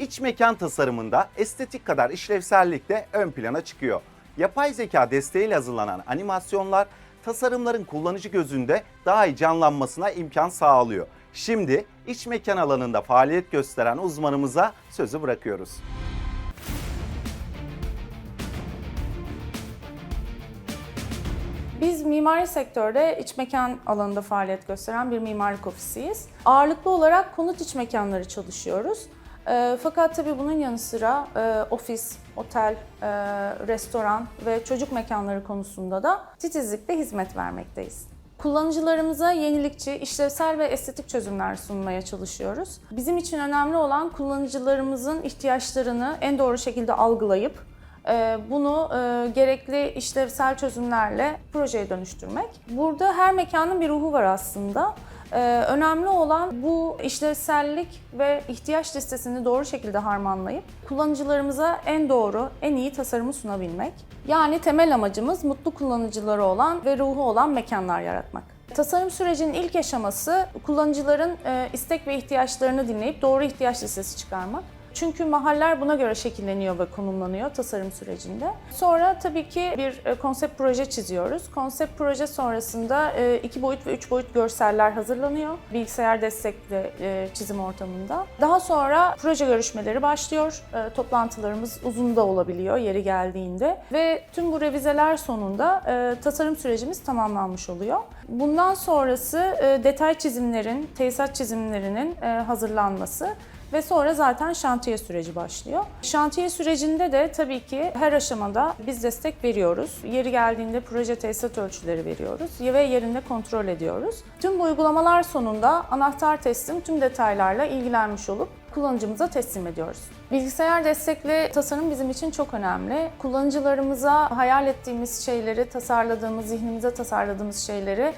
İç mekan tasarımında estetik kadar işlevsellik de ön plana çıkıyor. Yapay zeka desteğiyle hazırlanan animasyonlar tasarımların kullanıcı gözünde daha iyi canlanmasına imkan sağlıyor. Şimdi iç mekan alanında faaliyet gösteren uzmanımıza sözü bırakıyoruz. Biz mimari sektörde iç mekan alanında faaliyet gösteren bir mimarlık ofisiyiz. Ağırlıklı olarak konut iç mekanları çalışıyoruz. E, fakat tabii bunun yanı sıra e, ofis, otel, e, restoran ve çocuk mekanları konusunda da titizlikle hizmet vermekteyiz. Kullanıcılarımıza yenilikçi, işlevsel ve estetik çözümler sunmaya çalışıyoruz. Bizim için önemli olan kullanıcılarımızın ihtiyaçlarını en doğru şekilde algılayıp e, bunu e, gerekli işlevsel çözümlerle projeye dönüştürmek. Burada her mekanın bir ruhu var aslında. E, Önemli olan bu işlevsellik ve ihtiyaç listesini doğru şekilde harmanlayıp kullanıcılarımıza en doğru, en iyi tasarımı sunabilmek. Yani temel amacımız mutlu kullanıcıları olan ve ruhu olan mekanlar yaratmak. Tasarım sürecinin ilk aşaması kullanıcıların e, istek ve ihtiyaçlarını dinleyip doğru ihtiyaç listesi çıkarmak. Çünkü mahaller buna göre şekilleniyor ve konumlanıyor tasarım sürecinde. Sonra tabii ki bir e, konsept proje çiziyoruz. Konsept proje sonrasında e, iki boyut ve üç boyut görseller hazırlanıyor. Bilgisayar destekli e, çizim ortamında. Daha sonra proje görüşmeleri başlıyor. Toplantılarımız uzun da olabiliyor yeri geldiğinde. Ve tüm bu revizeler sonunda tasarım sürecimiz tamamlanmış oluyor. Bundan sonrası detay çizimlerin, tesisat çizimlerinin hazırlanması ve sonra zaten şantiye süreci başlıyor. Şantiye sürecinde de tabii ki her aşamada biz destek veriyoruz. Yeri geldiğinde proje tesisat ölçüleri veriyoruz ve yerinde kontrol ediyoruz. Tüm bu uygulamalar sonunda anahtar teslim tüm detaylarla ilgilenmiş olup kullanıcımıza teslim ediyoruz. Bilgisayar destekli tasarım bizim için çok önemli. Kullanıcılarımıza hayal ettiğimiz şeyleri, tasarladığımız, zihnimize tasarladığımız şeyleri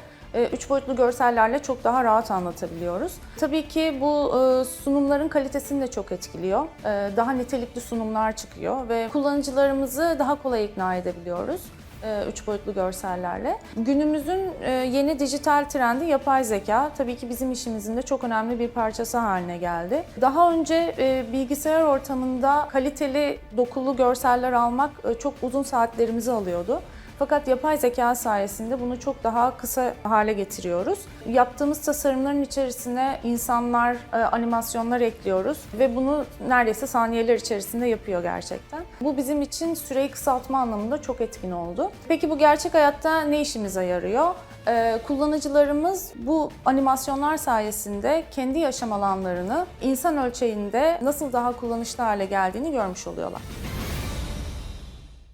üç boyutlu görsellerle çok daha rahat anlatabiliyoruz. Tabii ki bu e, sunumların kalitesini de çok etkiliyor. E, Daha nitelikli sunumlar çıkıyor ve kullanıcılarımızı daha kolay ikna edebiliyoruz e, üç boyutlu görsellerle. Günümüzün e, yeni dijital trendi yapay zeka tabii ki bizim işimizin de çok önemli bir parçası haline geldi. Daha önce bilgisayar ortamında kaliteli dokulu görseller almak çok uzun saatlerimizi alıyordu. Fakat yapay zeka sayesinde bunu çok daha kısa hale getiriyoruz. Yaptığımız tasarımların içerisine insanlar, e, animasyonlar ekliyoruz ve bunu neredeyse saniyeler içerisinde yapıyor gerçekten. Bu bizim için süreyi kısaltma anlamında çok etkin oldu. Peki bu gerçek hayatta ne işimize yarıyor? E, Kullanıcılarımız bu animasyonlar sayesinde kendi yaşam alanlarını insan ölçeğinde nasıl daha kullanışlı hale geldiğini görmüş oluyorlar.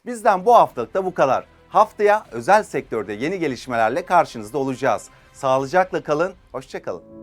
Bizden bu haftalık da bu kadar. Haftaya özel sektörde yeni gelişmelerle karşınızda olacağız. Sağlıcakla kalın, hoşçakalın.